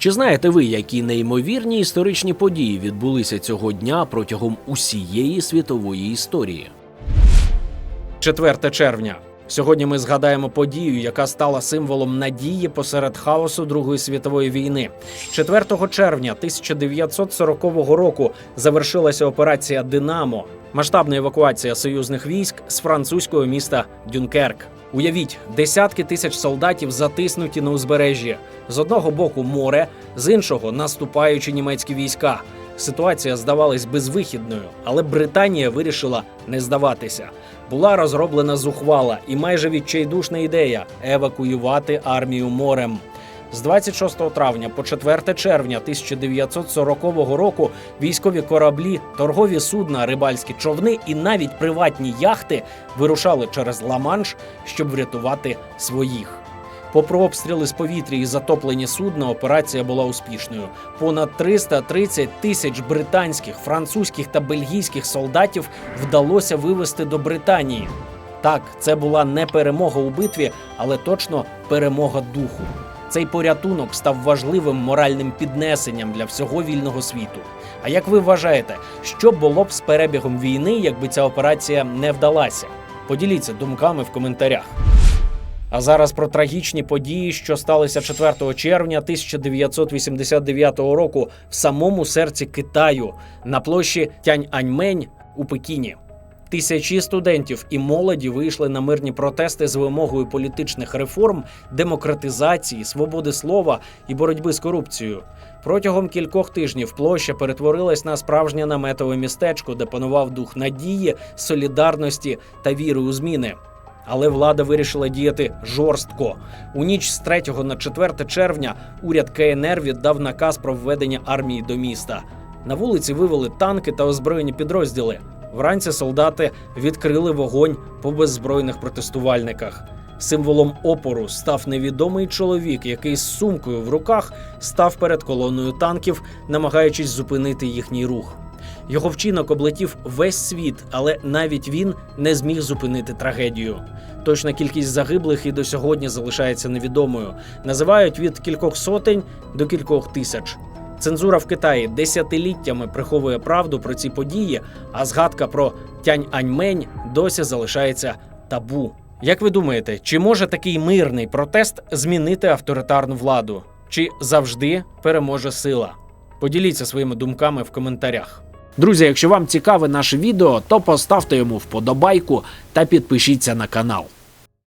Чи знаєте ви, які неймовірні історичні події відбулися цього дня протягом усієї світової історії? 4 червня. Сьогодні ми згадаємо подію, яка стала символом надії посеред хаосу Другої світової війни. 4 червня 1940 року завершилася операція Динамо, масштабна евакуація союзних військ з французького міста Дюнкерк. Уявіть, десятки тисяч солдатів затиснуті на узбережжі. З одного боку море, з іншого наступаючі німецькі війська. Ситуація здавалась безвихідною, але Британія вирішила не здаватися. Була розроблена зухвала і майже відчайдушна ідея евакуювати армію морем. З 26 травня по 4 червня 1940 року військові кораблі, торгові судна, рибальські човни і навіть приватні яхти вирушали через Ла-Манш, щоб врятувати своїх. Попри обстріли з повітря і затоплені судна, операція була успішною. Понад 330 тисяч британських, французьких та бельгійських солдатів вдалося вивести до Британії. Так, це була не перемога у битві, але точно перемога духу. Цей порятунок став важливим моральним піднесенням для всього вільного світу. А як ви вважаєте, що було б з перебігом війни, якби ця операція не вдалася? Поділіться думками в коментарях. А зараз про трагічні події, що сталися 4 червня 1989 року в самому серці Китаю на площі Тяньаньмень у Пекіні. Тисячі студентів і молоді вийшли на мирні протести з вимогою політичних реформ, демократизації, свободи слова і боротьби з корупцією. Протягом кількох тижнів площа перетворилась на справжнє наметове містечко, де панував дух надії, солідарності та віри у зміни. Але влада вирішила діяти жорстко. У ніч з 3 на 4 червня уряд КНР віддав наказ про введення армії до міста. На вулиці вивели танки та озброєні підрозділи. Вранці солдати відкрили вогонь по беззбройних протестувальниках. Символом опору став невідомий чоловік, який з сумкою в руках став перед колоною танків, намагаючись зупинити їхній рух. Його вчинок облетів весь світ, але навіть він не зміг зупинити трагедію. Точна кількість загиблих і до сьогодні залишається невідомою. Називають від кількох сотень до кількох тисяч. Цензура в Китаї десятиліттями приховує правду про ці події, а згадка про Тянь-Аньмень досі залишається табу. Як ви думаєте, чи може такий мирний протест змінити авторитарну владу? Чи завжди переможе сила? Поділіться своїми думками в коментарях. Друзі, якщо вам цікаве наше відео, то поставте йому вподобайку та підпишіться на канал.